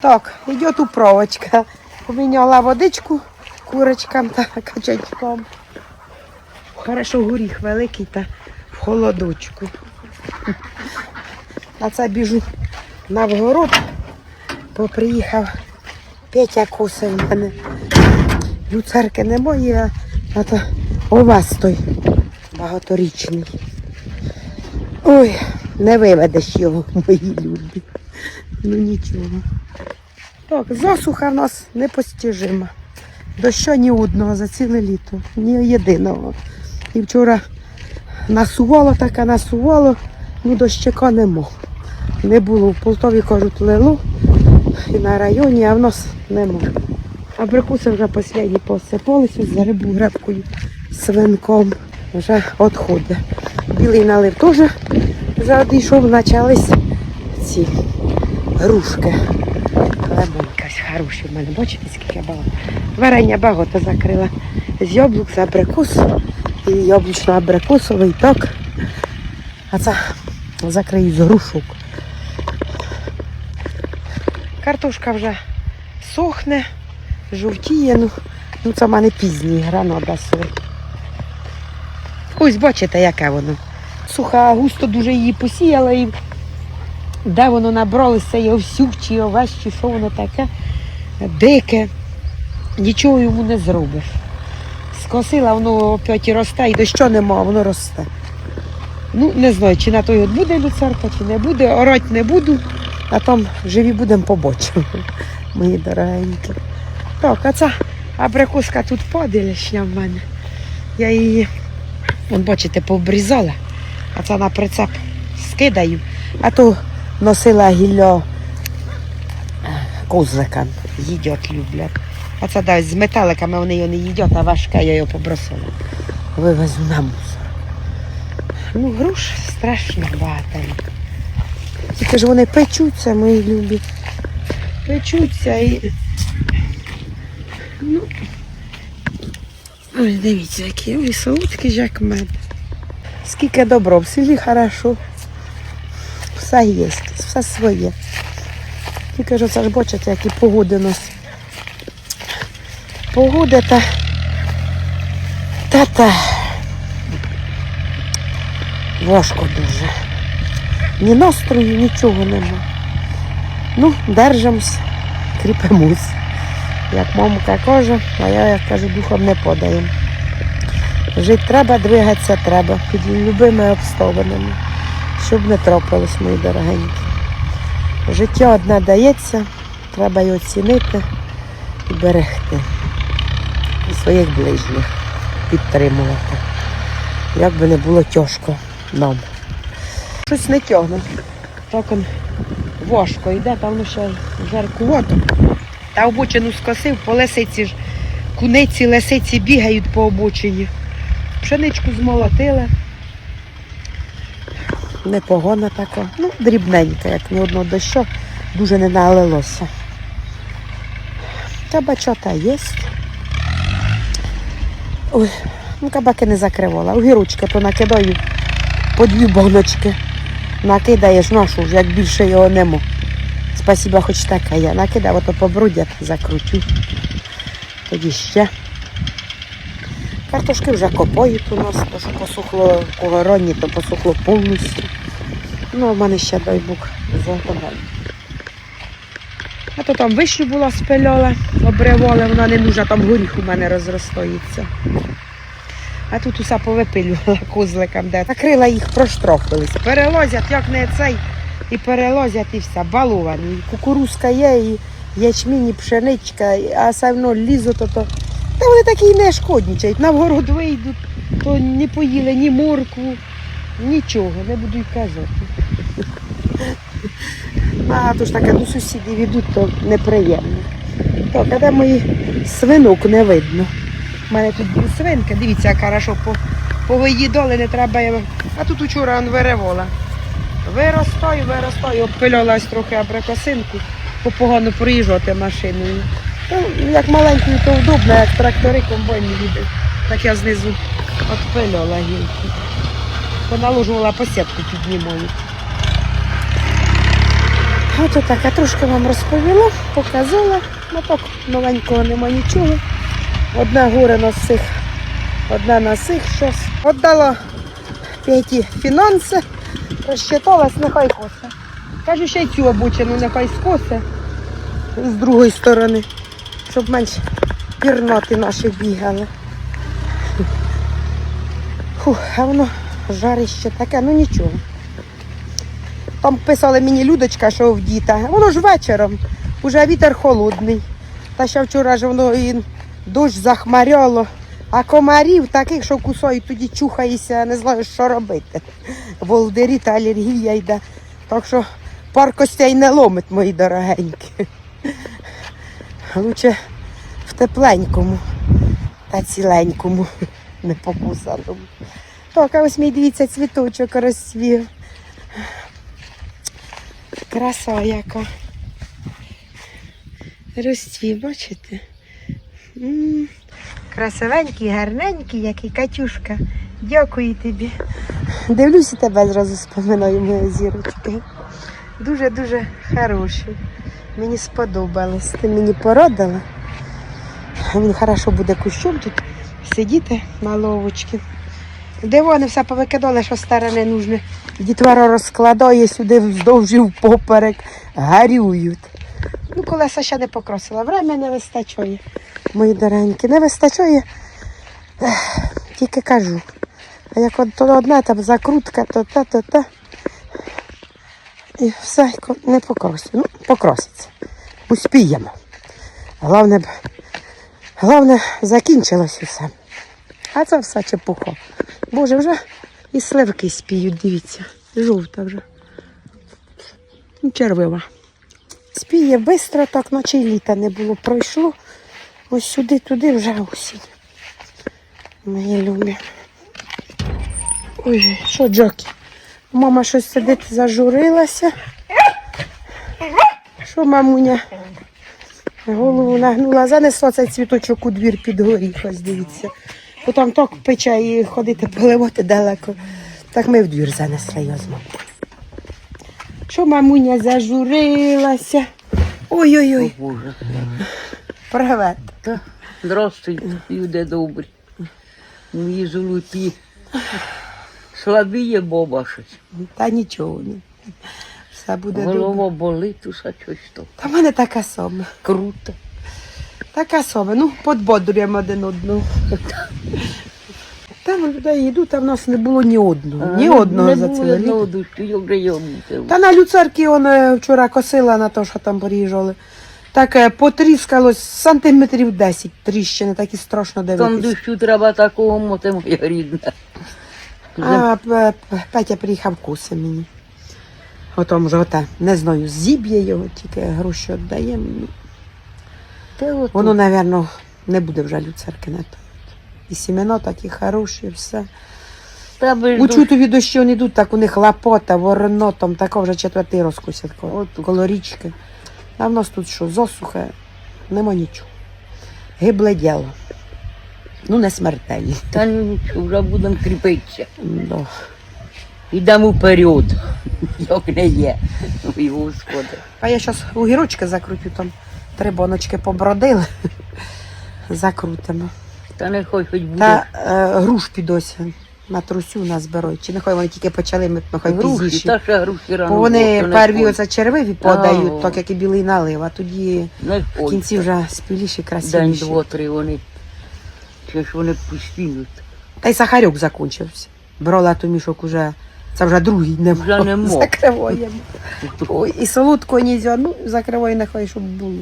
Так, идет управочка. Поміняла водичку курочкам та качачкам. Хорошо, горіх великий та в холодочку. На це біжу на вгород, бо приїхав Петя косив в мене. Люцерки немає, а то овес той багаторічний. Ой, не виведеш його, мої люди. Ну нічого. Так, засуха в нас непостижима. Дощу ні одного за ціле літо, ні єдиного. І вчора насувало таке, насувало, ну дощика нема. Не було. В Полтові кажуть, лило і на районі, а в нас нема. Абрикуси вже останні посипалися за рибу гребкою свинком. Вже відходить. Білий налив теж вже почались ці грушки. Лимонка хороші в мене, бачите, скільки багато. Варення багато закрила. З яблук, з абрикос і яблучно-абрикосовий так. А це закрию з грушок. Картошка вже сохне, жовтіє, ну, ну це в мене пізній гранода сой. Ось бачите, яке воно. Суха, густо дуже її посіяла і де воно набралося, і овсюк, чи овес, чи що воно таке, дике, нічого йому не зробиш. Скосила, воно опять і росте, і дощу нема, воно росте. Ну, не знаю, чи на той буде люцерка, чи не буде, орать не буду, а там живі будемо побочимо, мої дорогенькі. Так, а ця абрикоска тут падалішня в мене. Я її, вон, бачите, пообрізала, а це на прицеп скидаю, а то носила гілля козликам. Їдять, люблять. А це дасть з металиками вони його не їдять, а важке я його побросила. Вивезу на мусор. Ну, груш страшно багато. Тільки ж вони печуться, мої любі. Печуться і. Ну. Ось дивіться, які ой, солодкі як мед. Скільки добро, в селі хорошо все є, все своє. Тільки ж це ж бачите, які погоди у нас. Погода та та та важко дуже. Ні настрою, нічого нема. Ну, держимось, кріпимось. Як мамка каже, а я як кажу, духом не подаємо. Жити треба, двигатися треба під любими обставинами щоб не трапилось, мої дорогенькі. Життя одне дається, треба його цінити і берегти. І своїх ближніх підтримувати. Як би не було тяжко нам. Щось не тягне. Так он важко йде, там ще жаркувато. Та обочину скосив, по лисиці ж куниці, лисиці бігають по обочині. Пшеничку змолотили непогона така. Ну, дрібненька, як ні одного дощу, дуже не налилося. Та бачота є. Ой, ну кабаки не закривала. Огірочки то накидаю по дві баночки. Накидаєш нашу, як більше його нема. Спасіба, хоч таке я. Накидав, ото побрудять, закручу. Тоді ще. Картошки вже копають у нас, то що посухло в то посухло повністю. Ну, в мене ще дай Бог загадав. А то там вишню була спильола, обривали, вона не нужна, там горіх у мене розростається. А тут усе повипилювала козликам, де накрила їх, проштрафились. Перелозять, як не цей, і перелозять, і все, баловані. Кукурузка є, і ячмінь, і пшеничка, а все одно лізу, то то. Та вони такі не шкоднічають. На вгород вийдуть, то не поїли ні моркву, нічого, не буду й казати. А то ж таке до сусідів ідуть, то неприємно. Так, а де мої свинок не видно. У мене тут були свинки, дивіться, як хорошо по, повиїдали, не треба. А тут учора он виревола. Виростаю, виростаю, обпильалась трохи абрикосинку, бо погано проїжджати машиною. Ну, як маленькою, то удобно, як трактори комбайні їде. Так я знизу відпиляла гілку. Поналожувала посітку піднімаю. Ото так, я трошки вам розповіла, показала. Ну так, новенького нема нічого. Одне горе на всіх, одне на всіх щось. Отдала Петі фінанси, розчиталась, нехай косе. Кажу, ще й цю обучену нехай скосе з другої сторони, щоб менш пірноти наші бігали. Фух, а воно жарище таке, ну нічого. Там писали мені Людочка, що в діта. Воно ж вечором, уже вітер холодний. Та ще вчора ж воно і дощ захмаряло. А комарів таких, що кусають, тоді чухаєшся, не знаю, що робити. Волдирі та алергія йде. Так що пар костей не ломить, мої дорогенькі. Лучше в тепленькому та ціленькому, не покусаному. Так, ось мій дивіться, цвіточок розцвів. Краса яка. Розцвів, бачите? Красивенький, гарненький, який Катюшка. Дякую тобі. Дивлюся тебе зразу споминаю, моя зірочка. Дуже-дуже хороший. Мені сподобалось. Ти мені порадила. Він хорошо буде кущом тут сидіти на ловочці. Де вони все повикидали, що старе не нужне. Дітвора розкладає сюди вздовж і впоперек, гарюють. Ну, колеса ще не покросила. Время не вистачає. Мої доренькі, не вистачає. Ех, Тільки кажу. А як от то одна там закрутка, то та, то та. І все не покросить. Ну, покроситься. Успіємо. Головне, головне, закінчилось усе. А це все чепуха. Боже, вже і сливки спіють, дивіться. Жовта вже. Червива. Спіє швидко, так наче й літа не було. Пройшло. Ось сюди, туди вже осінь. Мої любі. Ой, що Джокі? Мама щось сидить, зажурилася. Що мамуня? Голову нагнула, занесла цей цвіточок у двір під горіх, ось дивіться. Бо там так пече і ходити поливати далеко. Так ми в двір занесли його. Що мамуня зажурилася? Ой-ой-ой, Боже. привет. Та, здравствуйте, люди добрі. Мої золоті. Слабіє боба щось. Та нічого. Ні. Все буде добре. Голова болить, усе щось то. Та в мене така сама. Круто. Така сама. Ну, подбодрюємо один одного. Там людей йдуть, а в нас не було ні одного. Ні одного за мусив. Та на люцерки он е, вчора косила на те, що там поріжали. Так е, потріскалось сантиметрів 10 тріщини, так і страшно Там дивитися. дощу треба такого моти, моя рідна. А П- П- Петя приїхав куси мені. Ото вже оте, не знаю, зіб'є його, тільки гроші віддаємо. Ну, Та Воно, напевно, не буде вже люцерки на то. І сімена такі хороші, все. У чутові дощі вони йдуть, так у них лапота, ворно, там тако вже четвертий розкусять коло, річки. А в нас тут що, засуха, нема нічого. Гибле діло. Ну, не смертельні. Та ну нічого, вже будемо кріпитися. Да. Йдемо вперед. Як не є. Ой, Господи. А я зараз огірочки закрутю, там три боночки побродили. Закрутимо. Та нехай хоч буде. Та е, груш підось на трусю нас беруть. Чи нехай вони тільки почали, ми нехай груші, пізніше. та ще груші рано. Бо вони було, то перві оце червиві подають, Ау. так як і білий налив, а тоді Не в кінці вже спіліші, День, красивіші. два, три вони. Чи ж вони пустінуть? Та й сахарюк закінчився. Брала то мішок уже, це вже другий не Вже не мог. Закриваємо. Ой, і солодко нельзя, ну закривай нехай, щоб було.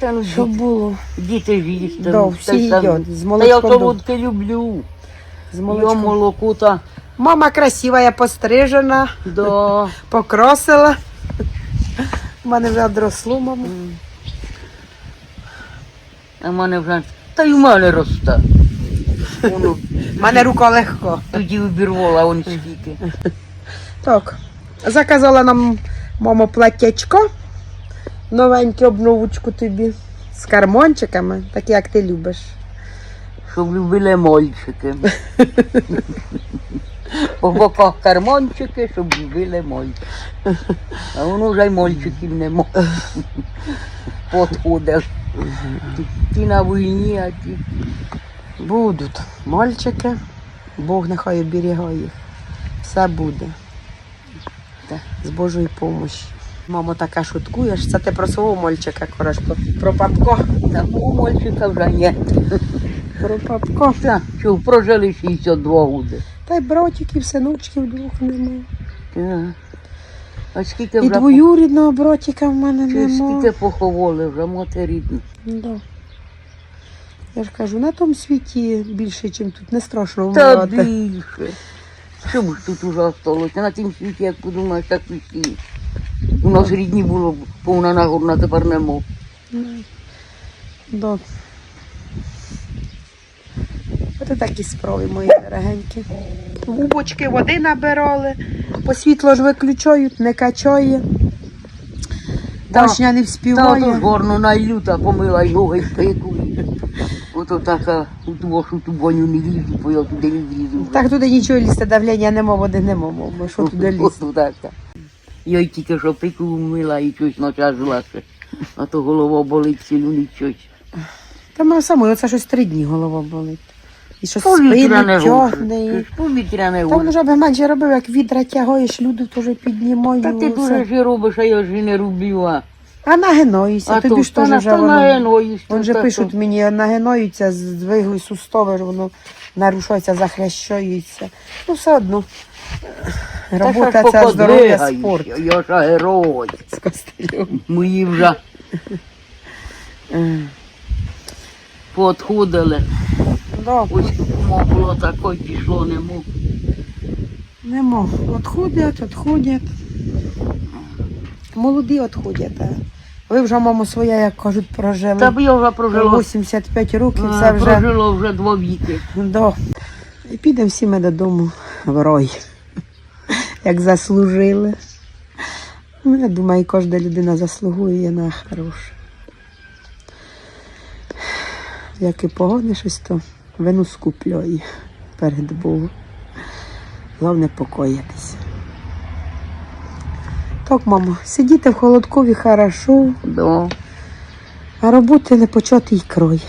Та ну, Щоб було. діти ж їсти. Да, всі їдять. З Та я молочком. до- солодке люблю. З Я молочком. молоко та Мама красива, пострижена, да. покросила. У мене вже одросло, мама. А в мене вже. Та й у мене росте. Воно У мене рука легко. тоді обірвала он скільки. Так, заказала нам мама платтячко. Новеньке обновочку тобі. З кармончиками, такі як ти любиш. Щоб любили мальчики. По боках карманчики, щоб били мальчики. А воно вже й мальчиків нема. Подходив. Ті- на війні, а ті. Будуть мальчики, Бог нехай оберігає їх. Все буде. Так. З Божою допомогою. Мамо, така шуткуєш, це ти про свого мальчика кореш, про, папко. Такого мальчика вже ні. Про папко. Та, що прожили 62 роки. Та й братиків, синочків двох немає. А скільки І вже двоюрідного братика в мене чи немає. скільки поховали вже мати рідні. Да. Я ж кажу, на тому світі більше, ніж тут. Не страшно Та вмирати. більше. Що ж тут уже осталося? На тім світі, як подумаєш, так і всі. У нас рідні було повна нагорна, тепер нема. Да. Ось такі справи мої дорогенькі. Губочки води набирали, по світло ж виключають, не качає. Башня не Та вспіває. ото ж горно найлю та помила й й пику. Ото така у ту вашу ту баню не лізу, бо я туди не влізу. Так туди нічого лізти, давлення нема, води нема, бо що туди лізти. Я й тільки що пику вмила і щось начажила ще. А то голова болить цілу ніч. Та ми саме, оце щось три дні голова болить. І що спину тягне. і- Повітряне Та вже би менше робив, як відра тягаєш, люди теж піднімають. Та ти дуже ж робиш, а я ж не роблю. А, А нагинаюся, а тобі ж теж вже воно. нагиноюсь. Вон же пишуть мені, нагинаються, здвигли сустави, воно нарушається, захрящаються. Ну, все одно. Робота це здоров'я, спорт. Я ж герой. З костелем. Мої вже поотходили. Да, Ось кому було таке, пішло не мог. нема. Отходять, отходять. Молоді отходять. а. Ви вже, мамо, своя, як кажуть, прожили. Та б я вже прожила. 85 років, це вже. Прожило вже два віки. Да. І підемо всі ми додому в рой, як заслужили. Ну, я думаю, кожна людина заслугує на хороше. Як і погоне щось, то вину скуплює перед Богом. Головне покоїтися. Так, мамо, сидіти в холодкові хорошо, Да. а роботи не початий крой.